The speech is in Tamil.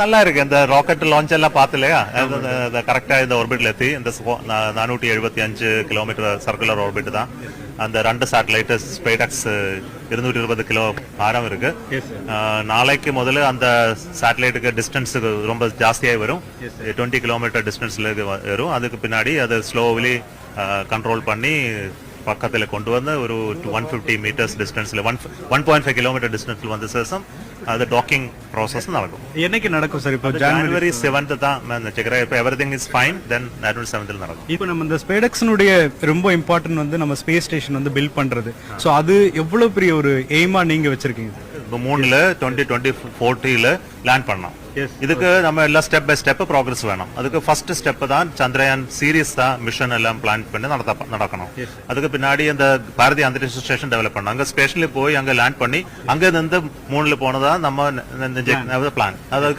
நல்லா இருக்கு. இந்த ராக்கெட் லான்ச் எல்லாம் பார்த்து இல்லையா கரெக்டா இந்த ஆர்பிட்ல எத்தி இந்த நானூற்றி எழுபத்தி அஞ்சு கிலோமீட்டர் சர்க்குலர் ஆர்பிட் தான். அந்த ரெண்டு சேட்டலைட் ஸ்பேடக்ஸ் இருநூற்றி இருபது கிலோ பாரம் இருக்கு. நாளைக்கு முதல்ல அந்த சேட்டலைட்டுக்கு டிஸ்டன்ஸ் ரொம்ப ஜாஸ்தியாகி வரும். டுவெண்ட்டி கிலோமீட்டர் டிஸ்டன்ஸ்ல வரும். அதுக்கு பின்னாடி அதை ஸ்லோவிலி கண்ட்ரோல் பண்ணி பக்கத்துல கொண்டு வந்து ஒரு ஒன் ஃபிஃப்டி மீட்டர்ஸ் டிஸ்டன்ஸ்ல one one point five kilometre டிஸ்டன்ஸ்ல வந்த சேசம் அது டாக்கிங் ப்ராசஸ் நடக்கும் என்னைக்கு நடக்கும் சார் இப்போ ஜான்வரி ஜனவரி செவன்த் தான் நான் நினைச்சுக்கிறேன் இப்போ everything is fine then ஜனவரி செவன்த்தில் நடக்கும் இப்போ நம்ம இந்த ஸ்பேடெக்ஸனுடைய ரொம்ப இம்பார்ட்டன்ட் வந்து நம்ம ஸ்பேஸ் ஸ்டேஷன் வந்து பில்ட் பண்றது ஸோ அது எவ்வளவு பெரிய ஒரு எய்மா நீங்க வச்சிருக்கீங்க மூணுல டுவெண்ட்டி டுவெண்ட்டி ஃபோர்ட்டியில் லேண்ட் பண்ணோம். இதுக்கு நம்ம எல்லாம் ஸ்டெப் பை ஸ்டெப் ப்ராக்ரஸ் வேணும். அதுக்கு ஃபர்ஸ்ட் ஸ்டெப் தான் சந்திரயான் சீரியஸ் தான் மிஷன் எல்லாம் பிளான் பண்ணி நடத்த நடக்கணும். அதுக்கு பின்னாடி அந்த பாரதிய அந்தரிக்ஷ ஸ்டேஷன் டெவலப் பண்ணோம். அங்க ஸ்பெஷலி போய் அங்க லேண்ட் பண்ணி அங்க இருந்து மூணுல போனதா நம்ம பிளான் அதுக்கு